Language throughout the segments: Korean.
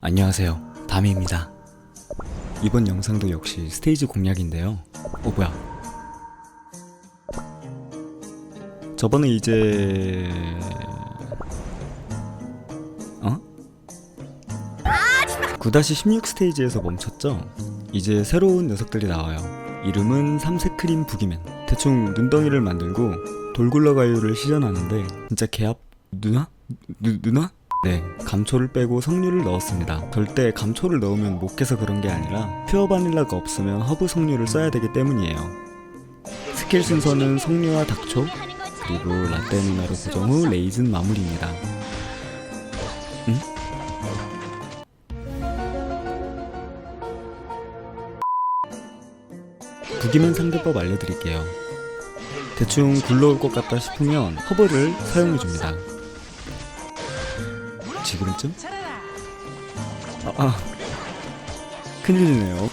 안녕하세요. 다미입니다. 이번 영상도 역시 스테이지 공략인데요. 어, 뭐야. 저번에 이제... 어? 9-16 스테이지에서 멈췄죠? 이제 새로운 녀석들이 나와요. 이름은 삼색크림 부기맨. 대충 눈덩이를 만들고 돌굴러가요를 시전하는데 진짜 개압... 누나? 누, 누나? 네, 감초를 빼고 석류를 넣었습니다. 절대 감초를 넣으면 못 깨서 그런 게 아니라 퓨어 바닐라가 없으면 허브 석류를 써야 되기 때문이에요. 스킬 순서는 석류와 닥초, 그리고 라떼 누나로 고정 후 레이즌 마무리입니다. 응? 부기면 상대법 알려드릴게요. 대충 굴러올 것 같다 싶으면 허브를 사용해줍니다. 지금쯤? 아, 아. 큰일이네요.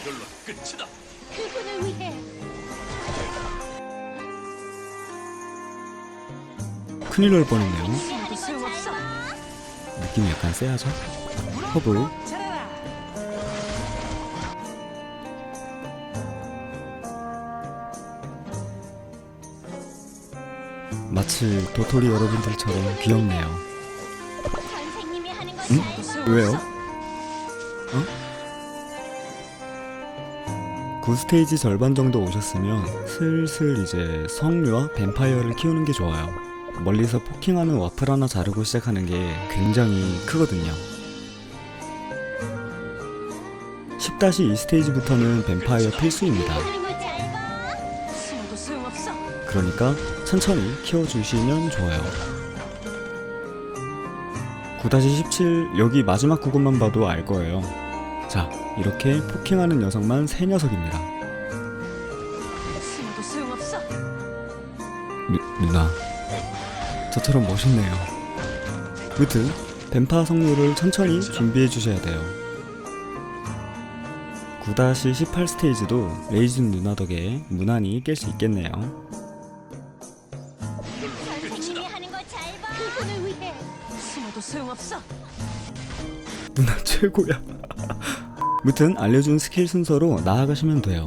큰일 날 뻔했네요. 느낌이 약간 세하죠? 허브. 마치 도토리 여러분들처럼 귀엽네요. 응? 왜요? 어? 구 스테이지 절반 정도 오셨으면 슬슬 이제 성류와 뱀파이어를 키우는 게 좋아요. 멀리서 포킹하는 와플 하나 자르고 시작하는 게 굉장히 크거든요. 10-2 스테이지부터는 뱀파이어 필수입니다. 그러니까 천천히 키워주시면 좋아요. 9-17 여기 마지막 구간만 봐도 알 거예요. 자, 이렇게 포킹하는 녀석만 세 녀석입니다. 누, 누나, 저처럼 멋있네요. 무튼 뱀파 성류를 천천히 준비해 주셔야 돼요. 9-18 스테이지도 레이즌 누나 덕에 무난히 깰 수 있겠네요. 그분을 위해 숨어도 소용없어 누나 최고야. 무튼 알려준 스킬 순서로 나아가시면 돼요.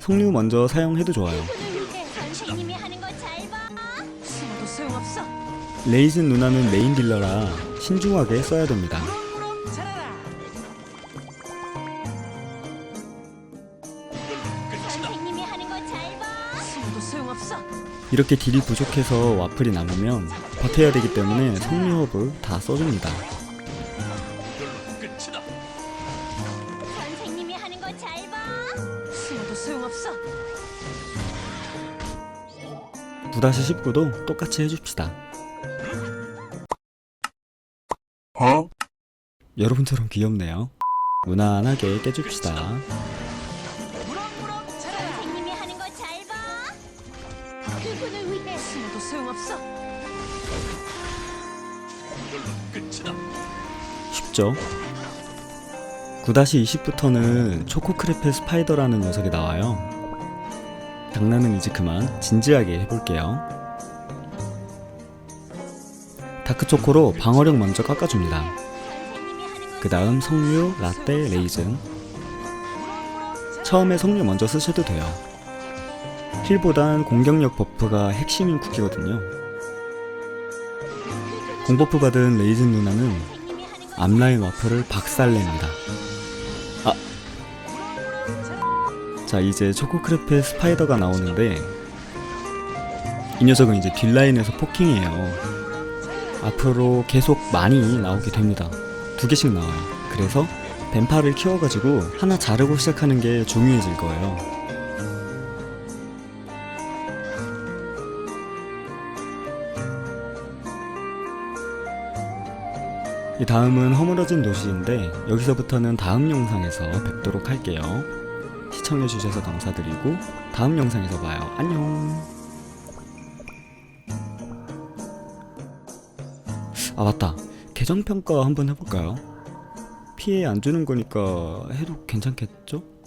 석류 먼저 사용해도 좋아요. 그분을 위해 선생님이 하는 건잘 봐. 숨어도 소용없어 레이즌 누나는 메인 딜러라 신중하게 써야 됩니다. 선생님이 이렇게 딜이 부족해서 와플이 남으면 버텨야 되기 때문에 석류 허브 다 써줍니다. 선생님이 하는 건잘 봐. 숨어도 소용없어 9-19도 똑같이 해줍시다. 여러분처럼 귀엽네요. 무난하게 깨줍시다. 숨어도 소용없어 쉽죠? 9-20부터는 초코크레페 스파이더라는 녀석이 나와요. 장난은 이제 그만 진지하게 해볼게요. 다크초코로 방어력 먼저 깎아줍니다. 그 다음 석류, 라떼, 레이즌. 처음에 석류 먼저 쓰셔도 돼요. 힐보단 공격력 버프가 핵심인 쿠키거든요. 공버프 받은 레이즌 누나는 앞라인 와플을 박살냅니다. 아. 자, 이제 초코크레페 스파이더가 나오는데 이 녀석은 이제 뒷라인에서 포킹해요. 앞으로 계속 많이 나오게 됩니다. 두 개씩 나와요. 그래서 뱀파를 키워가지고 하나 자르고 시작하는 게 중요해질 거예요. 이 다음은 허물어진 도시인데 여기서부터는 다음 영상에서 뵙도록 할게요. 시청해주셔서 감사드리고 다음 영상에서 봐요. 안녕. 아 맞다. 계정평가 한번 해볼까요? 피해 안 주는 거니까 해도 괜찮겠죠?